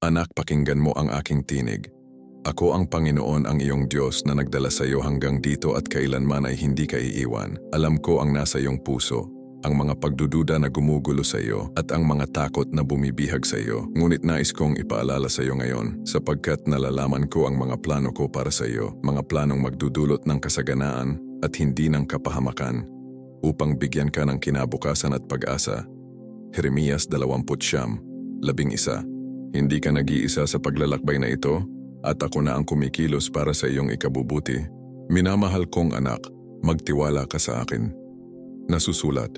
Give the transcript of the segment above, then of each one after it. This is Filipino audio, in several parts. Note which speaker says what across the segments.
Speaker 1: Anak, pakinggan mo ang aking tinig. Ako ang Panginoon ang iyong Diyos na nagdala sa iyo hanggang dito at kailanman ay hindi ka iiwan. Alam ko ang nasa iyong puso, ang mga pagdududa na gumugulo sa iyo at ang mga takot na bumibihag sa iyo. Ngunit nais kong ipaalala sa iyo ngayon sapagkat nalalaman ko ang mga plano ko para sa iyo, mga planong magdudulot ng kasaganaan at hindi ng kapahamakan upang bigyan ka ng kinabukasan at pag-asa. Jeremias 20, labing isa. Hindi ka nag-iisa sa paglalakbay na ito at ako na ang kumikilos para sa iyong ikabubuti. Minamahal kong anak, magtiwala ka sa akin. Nasusulat.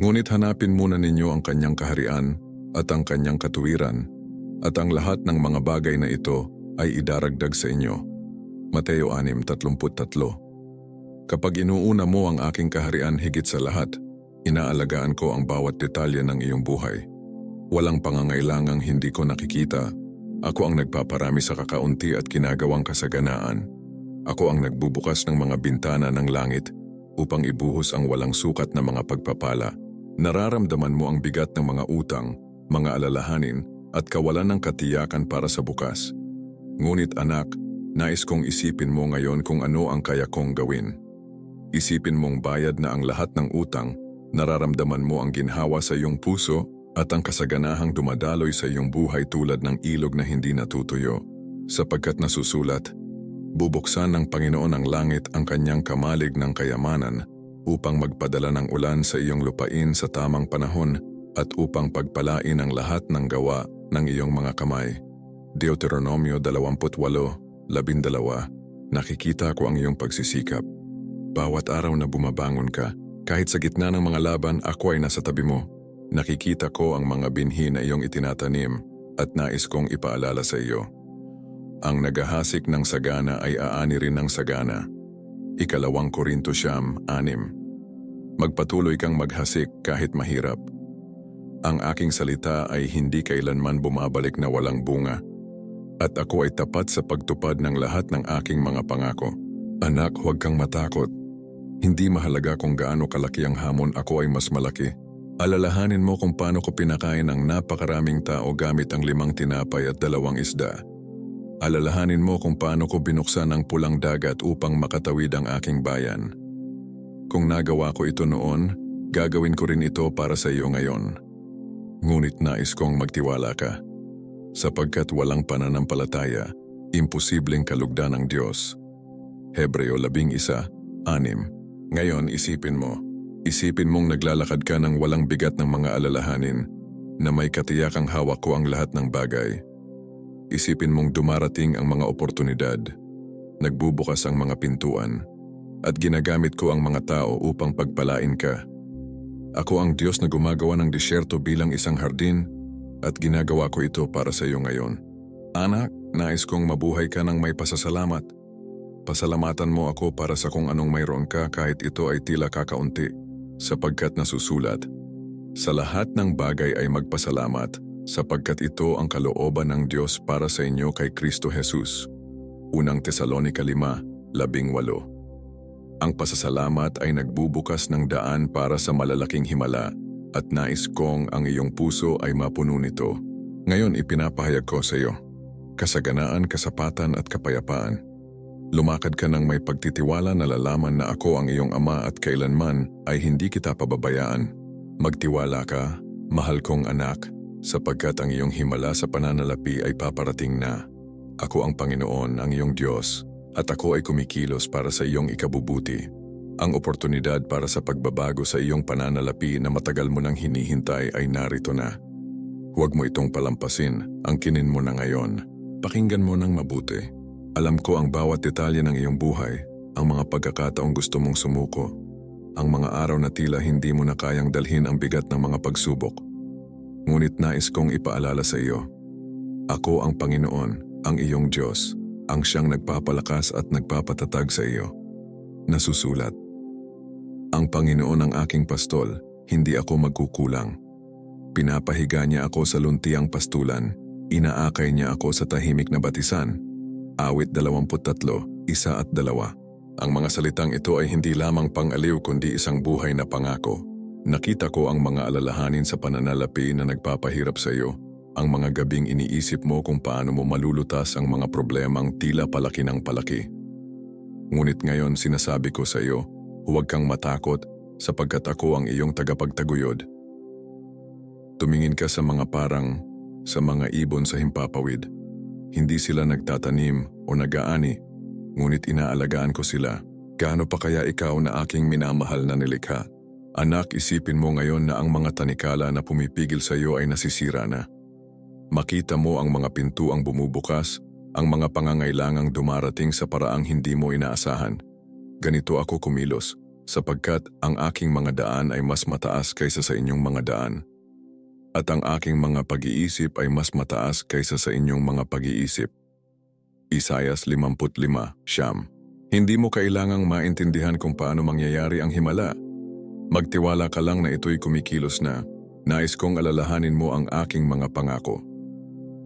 Speaker 1: Ngunit hanapin muna ninyo ang kanyang kaharian at ang kanyang katuwiran at ang lahat ng mga bagay na ito ay idaragdag sa inyo. Mateo 6.33 Kapag inuuna mo ang aking kaharian higit sa lahat, inaalagaan ko ang bawat detalye ng iyong buhay. Walang pangangailangang hindi ko nakikita. Ako ang nagpaparami sa kakaunti at ginagawang kasaganaan. Ako ang nagbubukas ng mga bintana ng langit upang ibuhos ang walang sukat na mga pagpapala. Nararamdaman mo ang bigat ng mga utang, mga alalahanin at kawalan ng katiyakan para sa bukas. Ngunit anak, nais kong isipin mo ngayon kung ano ang kaya kong gawin. Isipin mong bayad na ang lahat ng utang, nararamdaman mo ang ginhawa sa iyong puso at ang kasaganahang dumadaloy sa iyong buhay tulad ng ilog na hindi natutuyo. Sapagkat nasusulat, bubuksan ng Panginoon ang langit ang kanyang kamalig ng kayamanan upang magpadala ng ulan sa iyong lupain sa tamang panahon at upang pagpalain ang lahat ng gawa ng iyong mga kamay. Deuteronomio 28:12 Nakikita ko ang iyong pagsisikap. Bawat araw na bumabangon ka, kahit sa gitna ng mga laban, ako ay nasa tabi mo. Nakikita ko ang mga binhi na iyong itinatanim at nais kong ipaalala sa iyo. Ang nagahasik ng sagana ay aani rin ng sagana. Ikalawang Korinto siyam, anim. Magpatuloy kang maghasik kahit mahirap. Ang aking salita ay hindi kailanman bumabalik na walang bunga. At ako ay tapat sa pagtupad ng lahat ng aking mga pangako. Anak, huwag kang matakot. Hindi mahalaga kung gaano kalaki ang hamon ako ay mas malaki. Alalahanin mo kung paano ko pinakain ang napakaraming tao gamit ang limang tinapay at dalawang isda. Alalahanin mo kung paano ko binuksan ang pulang dagat upang makatawid ang aking bayan. Kung nagawa ko ito noon, gagawin ko rin ito para sa iyo ngayon. Ngunit nais kong magtiwala ka. Sapagkat walang pananampalataya, imposibleng kalugdan ng Diyos. Hebreo 11:6 Ngayon isipin mo, isipin mong naglalakad ka ng walang bigat ng mga alalahanin na may katiyakang hawak ko ang lahat ng bagay. Isipin mong dumarating ang mga oportunidad, nagbubukas ang mga pintuan, at ginagamit ko ang mga tao upang pagpalain ka. Ako ang Diyos na gumagawa ng disyerto bilang isang hardin at ginagawa ko ito para sa iyo ngayon. Anak, nais kong mabuhay ka ng may pasasalamat. Pasalamatan mo ako para sa kung anong mayroon ka kahit ito ay tila kakaunti, sapagkat nasusulat. Sa lahat ng bagay ay magpasalamat, sapagkat ito ang kalooban ng Diyos para sa inyo kay Kristo Jesus. Unang Tesalonika 5, labing walo. Ang pasasalamat ay nagbubukas ng daan para sa malalaking himala at nais kong ang iyong puso ay mapuno nito. Ngayon ipinapahayag ko sa iyo, kasaganaan, kasapatan at kapayapaan. Lumakad ka ng may pagtitiwala na lalaman na ako ang iyong ama at kailanman ay hindi kita pababayaan. Magtiwala ka, mahal kong anak, sapagkat ang iyong himala sa pananalapi ay paparating na. Ako ang Panginoon, ang iyong Diyos, at ako ay kumikilos para sa iyong ikabubuti. Ang oportunidad para sa pagbabago sa iyong pananalapi na matagal mo nang hinihintay ay narito na. Huwag mo itong palampasin, ang kinin mo na ngayon. Pakinggan mo ng mabuti. Alam ko ang bawat detalye ng iyong buhay, ang mga pagkakataong gusto mong sumuko, ang mga araw na tila hindi mo na kayang dalhin ang bigat ng mga pagsubok. Ngunit nais kong ipaalala sa iyo, ako ang Panginoon, ang iyong Diyos, ang siyang nagpapalakas at nagpapatatag sa iyo. Nasusulat, Ang Panginoon ang aking pastol, hindi ako magkukulang. Pinapahiga niya ako sa luntiang pastulan, inaakay niya ako sa tahimik na batisan. Awit 23, isa at dalawa. Ang mga salitang ito ay hindi lamang pang-aliw kundi isang buhay na pangako. Nakita ko ang mga alalahanin sa pananalapi na nagpapahirap sa iyo. ang mga gabing iniisip mo kung paano mo malulutas ang mga problemang tila palaki ng palaki. Ngunit ngayon sinasabi ko sa iyo, huwag kang matakot sapagkat ako ang iyong tagapagtaguyod. Tumingin ka sa mga parang sa mga ibon sa himpapawid. Hindi sila nagtatanim o nag-aani, ngunit inaalagaan ko sila. Gaano pa kaya ikaw na aking minamahal na nilikha? Anak, isipin mo ngayon na ang mga tanikala na pumipigil sa iyo ay nasisira na. Makita mo ang mga pintuang bumubukas, ang mga pangangailangang dumarating sa paraang hindi mo inaasahan. Ganito ako kumilos, sapagkat ang aking mga daan ay mas mataas kaysa sa inyong mga daan. At ang aking mga pag-iisip ay mas mataas kaysa sa inyong mga pag-iisip. Isayas 55, Siyam. Hindi mo kailangang maintindihan kung paano mangyayari ang himala. Magtiwala ka lang na ito'y kumikilos na. Nais kong alalahanin mo ang aking mga pangako.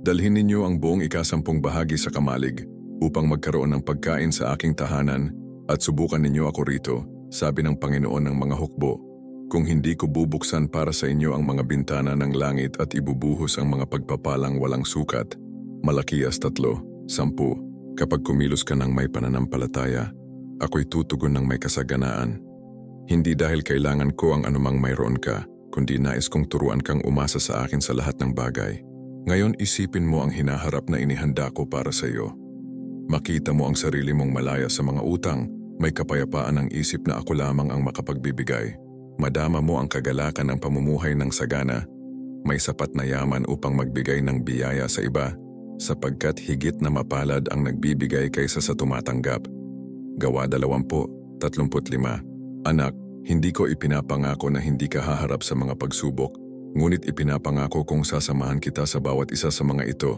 Speaker 1: Dalhin ninyo ang buong ikasampung bahagi sa kamalig upang magkaroon ng pagkain sa aking tahanan at subukan ninyo ako rito, sabi ng Panginoon ng mga hukbo. Kung hindi ko bubuksan para sa inyo ang mga bintana ng langit at ibubuhos ang mga pagpapalang walang sukat. Malakias tatlo, sampu. Kapag kumilos ka ng may pananampalataya, ako'y tutugon ng may kasaganaan. Hindi dahil kailangan ko ang anumang mayroon ka, kundi nais kong turuan kang umasa sa akin sa lahat ng bagay. Ngayon isipin mo ang hinaharap na inihanda ko para sa iyo. Makita mo ang sarili mong malaya sa mga utang, may kapayapaan ang isip na ako lamang ang makapagbibigay. Madama mo ang kagalakan ng pamumuhay ng sagana, may sapat na yaman upang magbigay ng biyaya sa iba, sapagkat higit na mapalad ang nagbibigay kaysa sa tumatanggap. Gawa 20, 35. Anak, hindi ko ipinapangako na hindi ka haharap sa mga pagsubok, ngunit ipinapangako kong sasamahan kita sa bawat isa sa mga ito.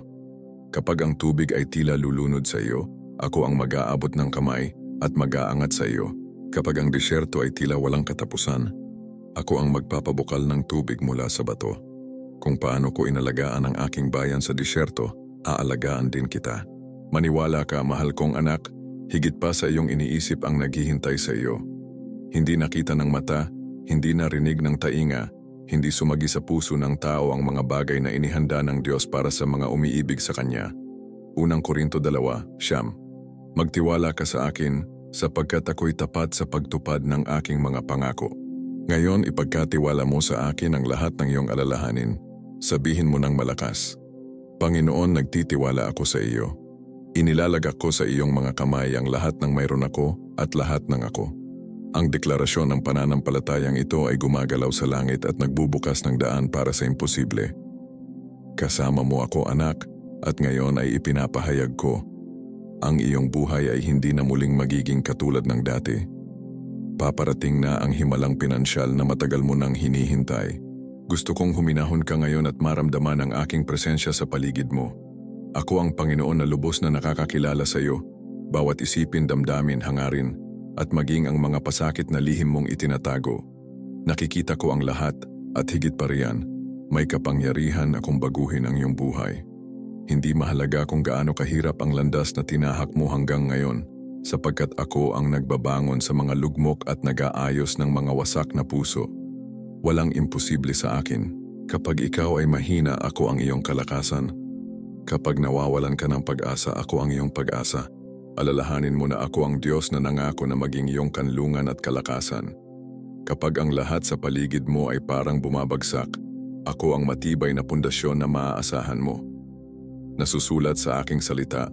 Speaker 1: Kapag ang tubig ay tila lulunod sa iyo, ako ang mag-aabot ng kamay at mag-aangat sa iyo. Kapag ang disyerto ay tila walang katapusan, ako ang magpapabukal ng tubig mula sa bato. Kung paano ko inalagaan ang aking bayan sa disyerto, aalagaan din kita. Maniwala ka, mahal kong anak, higit pa sa iyong iniisip ang naghihintay sa iyo. Hindi nakita ng mata, hindi narinig ng tainga, hindi sumagi sa puso ng tao ang mga bagay na inihanda ng Diyos para sa mga umiibig sa Kanya. Unang Korinto 2, Siyam. Magtiwala ka sa akin sapagkat ako'y tapat sa pagtupad ng aking mga pangako. Ngayon ipagkatiwala mo sa akin ang lahat ng iyong alalahanin. Sabihin mo ng malakas. Panginoon, nagtitiwala ako sa iyo. Inilalagak ko sa iyong mga kamay ang lahat ng mayroon ako at lahat ng ako. Ang deklarasyon ng pananampalatayang ito ay gumagalaw sa langit at nagbubukas ng daan para sa imposible. Kasama mo ako anak at ngayon ay ipinapahayag ko. Ang iyong buhay ay hindi na muling magiging katulad ng dati. Paparating na ang himalang pinansyal na matagal mo nang hinihintay. Gusto kong huminahon ka ngayon at maramdaman ang aking presensya sa paligid mo. Ako ang Panginoon na lubos na nakakakilala sa iyo, bawat isipin, damdamin, hangarin, at maging ang mga pasakit na lihim mong itinatago. Nakikita ko ang lahat at higit pa riyan, may kapangyarihan akong baguhin ang iyong buhay. Hindi mahalaga kung gaano kahirap ang landas na tinahak mo hanggang ngayon, sapagkat ako ang nagbabangon sa mga lugmok at nag-aayos ng mga wasak na puso. Walang imposible sa akin. Kapag ikaw ay mahina, ako ang iyong kalakasan. Kapag nawawalan ka ng pag-asa, ako ang iyong pag-asa. Alalahanin mo na ako ang Diyos na nangako na maging iyong kanlungan at kalakasan. Kapag ang lahat sa paligid mo ay parang bumabagsak, ako ang matibay na pundasyon na maaasahan mo. Nasusulat sa aking salita,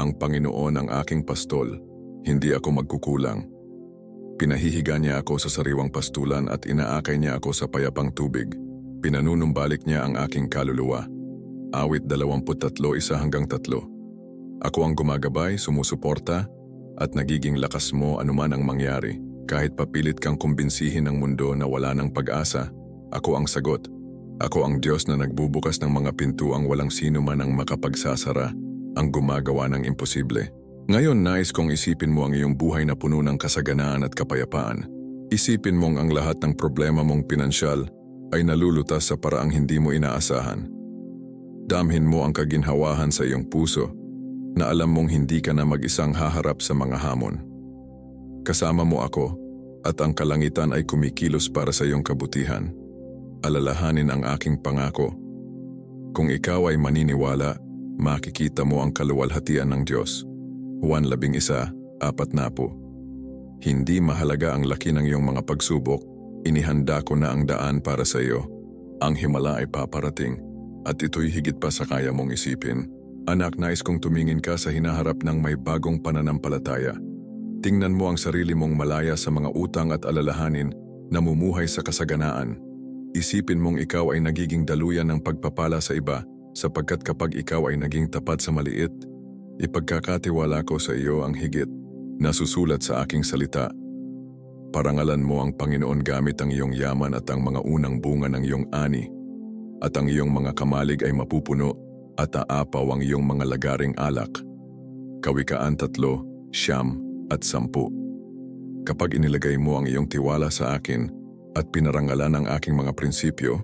Speaker 1: Ang Panginoon ang aking pastol, hindi ako magkukulang. Pinahihiga niya ako sa sariwang pastulan at inaakay niya ako sa payapang tubig. Pinanunumbalik niya ang aking kaluluwa. Awit 23, isa hanggang tatlo. Ako ang gumagabay, sumusuporta, at nagiging lakas mo anuman ang mangyari. Kahit papilit kang kumbinsihin ng mundo na wala ng pag-asa, ako ang sagot. Ako ang Diyos na nagbubukas ng mga pintuang walang sino man ang makapagsasara, ang gumagawa ng imposible. Ngayon nais kong isipin mo ang iyong buhay na puno ng kasaganaan at kapayapaan. Isipin mong ang lahat ng problema mong pinansyal ay nalulutas sa paraang hindi mo inaasahan. Damhin mo ang kaginhawahan sa iyong puso na alam mong hindi ka na mag-isang haharap sa mga hamon. Kasama mo ako at ang kalangitan ay kumikilos para sa iyong kabutihan. Alalahanin ang aking pangako. Kung ikaw ay maniniwala, makikita mo ang kaluwalhatian ng Diyos. Juan 11, apat na po. Hindi mahalaga ang laki ng iyong mga pagsubok, inihanda ko na ang daan para sa iyo. Ang himala ay paparating, at ito'y higit pa sa kaya mong isipin. Anak, nais kong tumingin ka sa hinaharap ng may bagong pananampalataya. Tingnan mo ang sarili mong malaya sa mga utang at alalahanin, namumuhay sa kasaganaan. Isipin mong ikaw ay nagiging daluyan ng pagpapala sa iba sapagkat kapag ikaw ay naging tapat sa maliit, ipagkakatiwala ko sa iyo ang higit nasusulat sa aking salita. Parangalan mo ang Panginoon gamit ang iyong yaman at ang mga unang bunga ng iyong ani, at ang iyong mga kamalig ay mapupuno at aapaw ang iyong mga lagaring alak. Kawikaan tatlo, siyam at sampu. Kapag inilagay mo ang iyong tiwala sa akin at pinarangalan ang aking mga prinsipyo,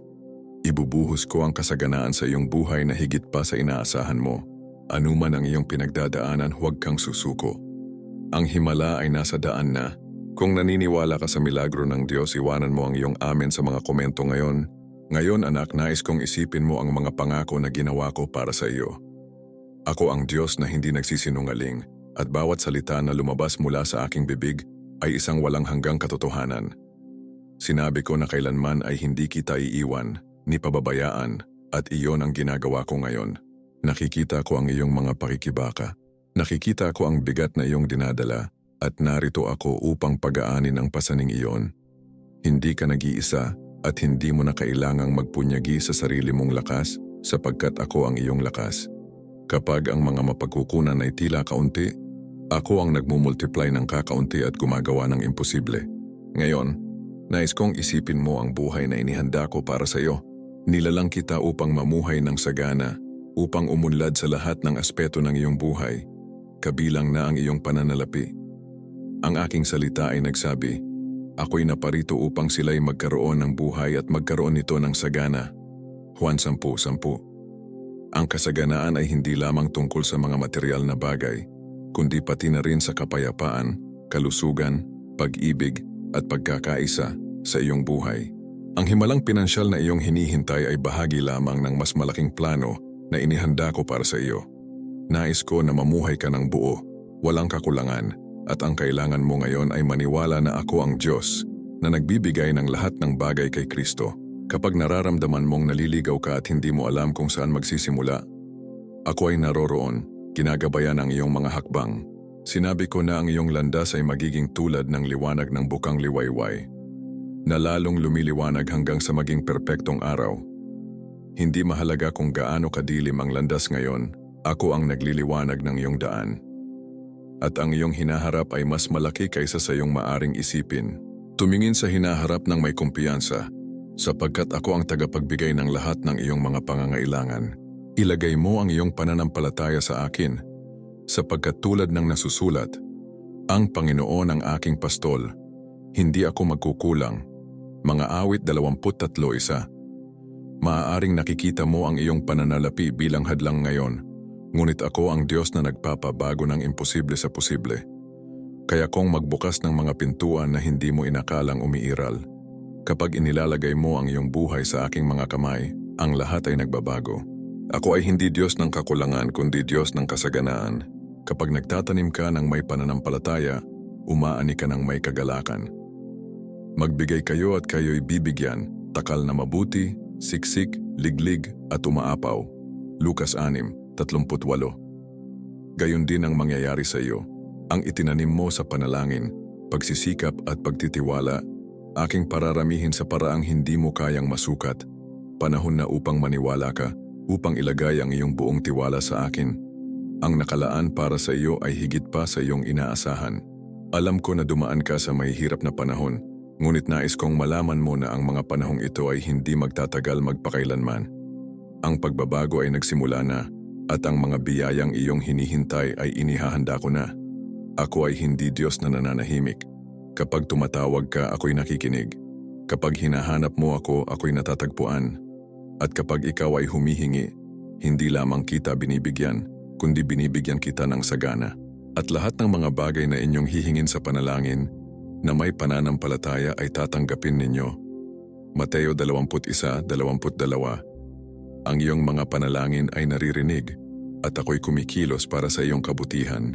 Speaker 1: ibubuhos ko ang kasaganaan sa iyong buhay na higit pa sa inaasahan mo. Anuman ang iyong pinagdadaanan, huwag kang susuko. Ang himala ay nasa daan na. Kung naniniwala ka sa milagro ng Diyos, iwanan mo ang iyong amen sa mga komento ngayon. Ngayon anak, nais kong isipin mo ang mga pangako na ginawa ko para sa iyo. Ako ang Diyos na hindi nagsisinungaling at bawat salita na lumabas mula sa aking bibig ay isang walang hanggang katotohanan. Sinabi ko na kailanman ay hindi kita iiwan, ni pababayaan, at iyon ang ginagawa ko ngayon. Nakikita ko ang iyong mga pakikibaka. Nakikita ko ang bigat na iyong dinadala at narito ako upang pagaanin ang pasaning iyon. Hindi ka nag-iisa at hindi mo na kailangang magpunyagi sa sarili mong lakas sapagkat ako ang iyong lakas. Kapag ang mga mapagkukunan ay tila kaunti, ako ang nagmumultiply ng kakaunti at gumagawa ng imposible. Ngayon, nais kong isipin mo ang buhay na inihanda ko para sa iyo. Nilalang kita upang mamuhay ng sagana, upang umunlad sa lahat ng aspeto ng iyong buhay, kabilang na ang iyong pananalapi. Ang aking salita ay nagsabi, Ako'y naparito upang sila'y magkaroon ng buhay at magkaroon nito ng sagana. Juan 10.10 Ang kasaganaan ay hindi lamang tungkol sa mga material na bagay, kundi pati na rin sa kapayapaan, kalusugan, pag-ibig at pagkakaisa sa iyong buhay. Ang himalang pinansyal na iyong hinihintay ay bahagi lamang ng mas malaking plano na inihanda ko para sa iyo. Nais ko na mamuhay ka ng buo, walang kakulangan, at ang kailangan mo ngayon ay maniwala na ako ang Diyos na nagbibigay ng lahat ng bagay kay Kristo. Kapag nararamdaman mong naliligaw ka at hindi mo alam kung saan magsisimula, ako ay naroroon, ginagabayan ang iyong mga hakbang. Sinabi ko na ang iyong landas ay magiging tulad ng liwanag ng bukang liwayway, na lalong lumiliwanag hanggang sa maging perpektong araw. Hindi mahalaga kung gaano kadilim ang landas ngayon, ako ang nagliliwanag ng iyong daan at ang iyong hinaharap ay mas malaki kaysa sa iyong maaring isipin. Tumingin sa hinaharap ng may kumpiyansa, sapagkat ako ang tagapagbigay ng lahat ng iyong mga pangangailangan. Ilagay mo ang iyong pananampalataya sa akin, sapagkat tulad ng nasusulat, ang Panginoon ang aking pastol, hindi ako magkukulang. Mga awit 23 isa. Maaaring nakikita mo ang iyong pananalapi bilang hadlang ngayon, Ngunit ako ang Diyos na nagpapabago ng imposible sa posible. Kaya kung magbukas ng mga pintuan na hindi mo inakalang umiiral, kapag inilalagay mo ang iyong buhay sa aking mga kamay, ang lahat ay nagbabago. Ako ay hindi Diyos ng kakulangan kundi Diyos ng kasaganaan. Kapag nagtatanim ka ng may pananampalataya, umaani ka ng may kagalakan. Magbigay kayo at kayo'y bibigyan, takal na mabuti, siksik, liglig at umaapaw. Lukas 6, 38. Gayon din ang mangyayari sa iyo. Ang itinanim mo sa panalangin, pagsisikap at pagtitiwala, aking pararamihin sa paraang hindi mo kayang masukat. Panahon na upang maniwala ka, upang ilagay ang iyong buong tiwala sa akin. Ang nakalaan para sa iyo ay higit pa sa iyong inaasahan. Alam ko na dumaan ka sa mahihirap na panahon, ngunit nais kong malaman mo na ang mga panahong ito ay hindi magtatagal magpakailanman. Ang pagbabago ay nagsimula na at ang mga biyayang iyong hinihintay ay inihahanda ko na. Ako ay hindi Diyos na nananahimik. Kapag tumatawag ka, ako'y nakikinig. Kapag hinahanap mo ako, ako'y natatagpuan. At kapag ikaw ay humihingi, hindi lamang kita binibigyan, kundi binibigyan kita ng sagana. At lahat ng mga bagay na inyong hihingin sa panalangin, na may pananampalataya ay tatanggapin ninyo. Mateo 21.22 Ang iyong mga panalangin ay naririnig at ako'y kumikilos para sa iyong kabutihan.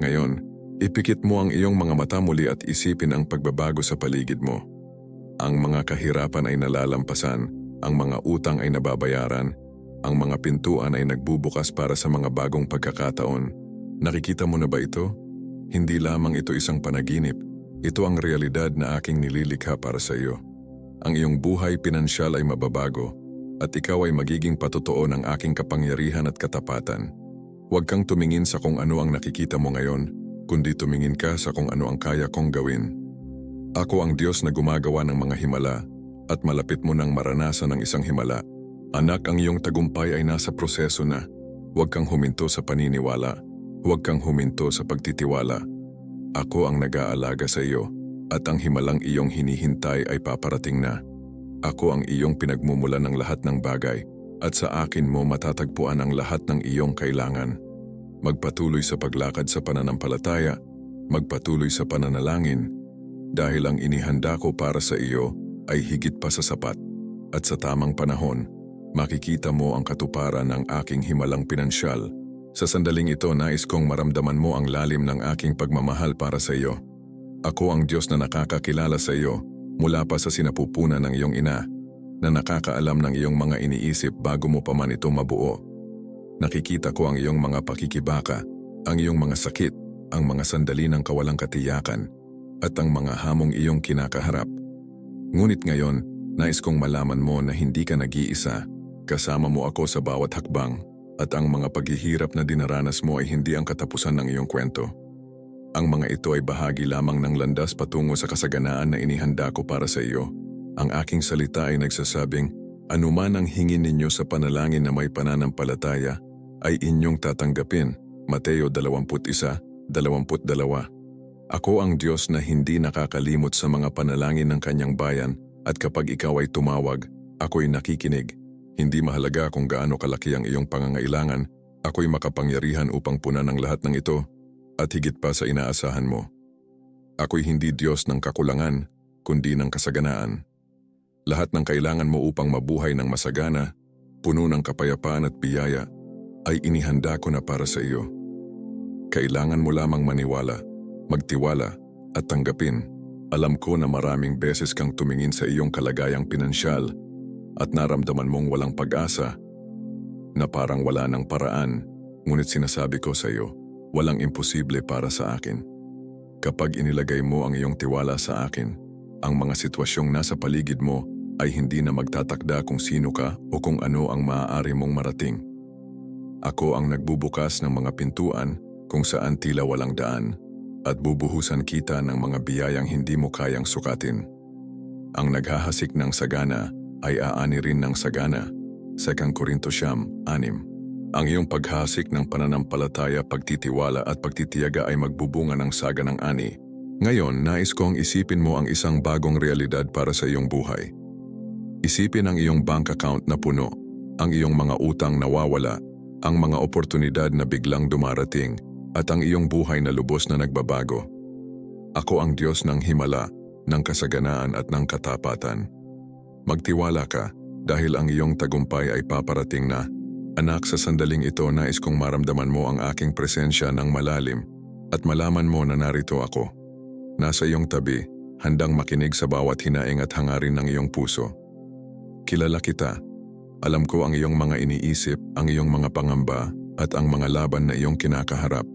Speaker 1: Ngayon, ipikit mo ang iyong mga mata muli at isipin ang pagbabago sa paligid mo. Ang mga kahirapan ay nalalampasan, ang mga utang ay nababayaran, ang mga pintuan ay nagbubukas para sa mga bagong pagkakataon. Nakikita mo na ba ito? Hindi lamang ito isang panaginip, ito ang realidad na aking nililikha para sa iyo. Ang iyong buhay pinansyal ay mababago at ikaw ay magiging patotoo ng aking kapangyarihan at katapatan. Huwag kang tumingin sa kung ano ang nakikita mo ngayon, kundi tumingin ka sa kung ano ang kaya kong gawin. Ako ang Diyos na gumagawa ng mga himala at malapit mo nang maranasan ng isang himala. Anak, ang iyong tagumpay ay nasa proseso na. Huwag kang huminto sa paniniwala. Huwag kang huminto sa pagtitiwala. Ako ang nag-aalaga sa iyo at ang himalang iyong hinihintay ay paparating na. Ako ang iyong pinagmumula ng lahat ng bagay at sa akin mo matatagpuan ang lahat ng iyong kailangan. Magpatuloy sa paglakad sa pananampalataya, magpatuloy sa pananalangin, dahil ang inihanda ko para sa iyo ay higit pa sa sapat. At sa tamang panahon, makikita mo ang katuparan ng aking himalang pinansyal. Sa sandaling ito, nais kong maramdaman mo ang lalim ng aking pagmamahal para sa iyo. Ako ang Diyos na nakakakilala sa iyo mula pa sa sinapupunan ng iyong ina, na nakakaalam ng iyong mga iniisip bago mo pa man ito mabuo. Nakikita ko ang iyong mga pakikibaka, ang iyong mga sakit, ang mga sandali ng kawalang katiyakan, at ang mga hamong iyong kinakaharap. Ngunit ngayon, nais kong malaman mo na hindi ka nag-iisa, kasama mo ako sa bawat hakbang, at ang mga paghihirap na dinaranas mo ay hindi ang katapusan ng iyong kwento. Ang mga ito ay bahagi lamang ng landas patungo sa kasaganaan na inihanda ko para sa iyo. Ang aking salita ay nagsasabing, anuman ang hingin ninyo sa panalangin na may pananampalataya, ay inyong tatanggapin. Mateo 21, 22 Ako ang Diyos na hindi nakakalimot sa mga panalangin ng kanyang bayan at kapag ikaw ay tumawag, ako'y nakikinig. Hindi mahalaga kung gaano kalaki ang iyong pangangailangan, ako'y makapangyarihan upang punan ang lahat ng ito at higit pa sa inaasahan mo. Ako'y hindi Diyos ng kakulangan, kundi ng kasaganaan. Lahat ng kailangan mo upang mabuhay ng masagana, puno ng kapayapaan at biyaya, ay inihanda ko na para sa iyo. Kailangan mo lamang maniwala, magtiwala, at tanggapin. Alam ko na maraming beses kang tumingin sa iyong kalagayang pinansyal at naramdaman mong walang pag-asa, na parang wala ng paraan, ngunit sinasabi ko sa iyo, walang imposible para sa akin. Kapag inilagay mo ang iyong tiwala sa akin, ang mga sitwasyong nasa paligid mo ay hindi na magtatakda kung sino ka o kung ano ang maaari mong marating. Ako ang nagbubukas ng mga pintuan kung saan tila walang daan at bubuhusan kita ng mga biyayang hindi mo kayang sukatin. Ang naghahasik ng sagana ay aani rin ng sagana. 2 Korinto Siyam, 6 Ang iyong paghasik ng pananampalataya, pagtitiwala at pagtitiyaga ay magbubunga ng saga ng ani. Ngayon, nais kong isipin mo ang isang bagong realidad para sa iyong buhay. Isipin ang iyong bank account na puno, ang iyong mga utang nawawala, ang mga oportunidad na biglang dumarating, at ang iyong buhay na lubos na nagbabago. Ako ang Diyos ng himala, ng kasaganaan at ng katapatan. Magtiwala ka dahil ang iyong tagumpay ay paparating na. Anak, sa sandaling ito nais kong maramdaman mo ang aking presensya ng malalim at malaman mo na narito ako. Nasa iyong tabi, handang makinig sa bawat hinaing at hangarin ng iyong puso. Kilala kita. Alam ko ang iyong mga iniisip, ang iyong mga pangamba at ang mga laban na iyong kinakaharap.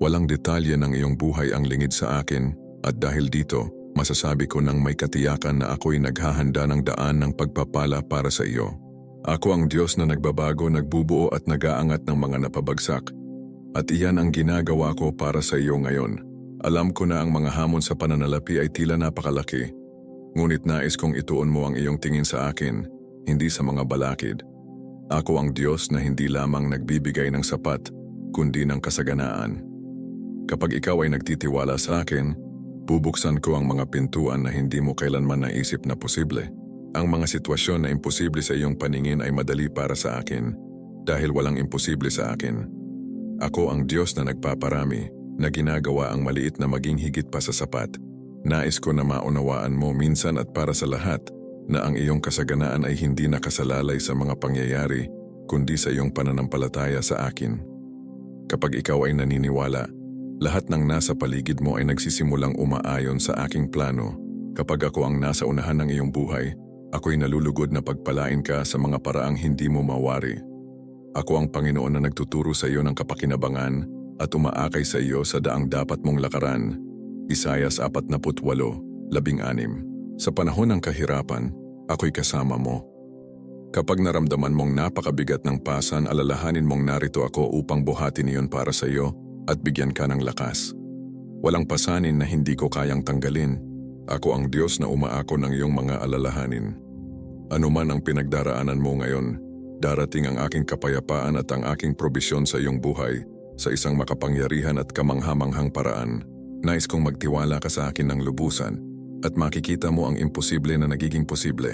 Speaker 1: Walang detalye ng iyong buhay ang lingid sa akin at dahil dito, masasabi ko nang may katiyakan na ako'y naghahanda ng daan ng pagpapala para sa iyo. Ako ang Diyos na nagbabago, nagbubuo at nagaangat ng mga napabagsak. At iyan ang ginagawa ko para sa iyo ngayon. Alam ko na ang mga hamon sa pananalapi ay tila napakalaki. Ngunit nais kong ituon mo ang iyong tingin sa akin, hindi sa mga balakid. Ako ang Diyos na hindi lamang nagbibigay ng sapat, kundi ng kasaganaan. Kapag ikaw ay nagtitiwala sa akin, bubuksan ko ang mga pintuan na hindi mo kailanman naisip na posible. Ang mga sitwasyon na imposible sa iyong paningin ay madali para sa akin dahil walang imposible sa akin. Ako ang Diyos na nagpaparami na ginagawa ang maliit na maging higit pa sa sapat. Nais ko na maunawaan mo minsan at para sa lahat na ang iyong kasaganaan ay hindi nakasalalay sa mga pangyayari kundi sa iyong pananampalataya sa akin. Kapag ikaw ay naniniwala, lahat ng nasa paligid mo ay nagsisimulang umaayon sa aking plano. Kapag ako ang nasa unahan ng iyong buhay, ako'y nalulugod na pagpalain ka sa mga paraang hindi mo mawari. Ako ang Panginoon na nagtuturo sa iyo ng kapakinabangan at umaakay sa iyo sa daang dapat mong lakaran. Isayas 48, 16 Sa panahon ng kahirapan, ako'y kasama mo. Kapag naramdaman mong napakabigat ng pasan, alalahanin mong narito ako upang buhatin iyon para sa iyo at bigyan ka ng lakas. Walang pasanin na hindi ko kayang tanggalin. Ako ang Diyos na umaako ng iyong mga alalahanin. Ano man ang pinagdaraanan mo ngayon, darating ang aking kapayapaan at ang aking probisyon sa iyong buhay sa isang makapangyarihan at kamanghamanghang paraan. Nais kong magtiwala ka sa akin ng lubusan at makikita mo ang imposible na nagiging posible.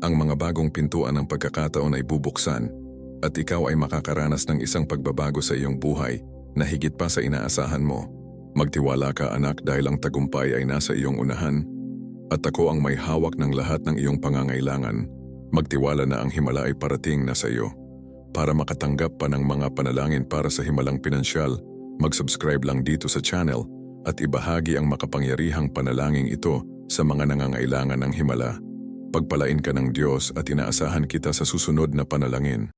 Speaker 1: Ang mga bagong pintuan ng pagkakataon ay bubuksan at ikaw ay makakaranas ng isang pagbabago sa iyong buhay na higit pa sa inaasahan mo. Magtiwala ka anak dahil ang tagumpay ay nasa iyong unahan at ako ang may hawak ng lahat ng iyong pangangailangan. Magtiwala na ang himala ay parating na sa iyo. Para makatanggap pa ng mga panalangin para sa himalang pinansyal, mag-subscribe lang dito sa channel at ibahagi ang makapangyarihang panalangin ito sa mga nangangailangan ng himala. Pagpalain ka ng Diyos at inaasahan kita sa susunod na panalangin.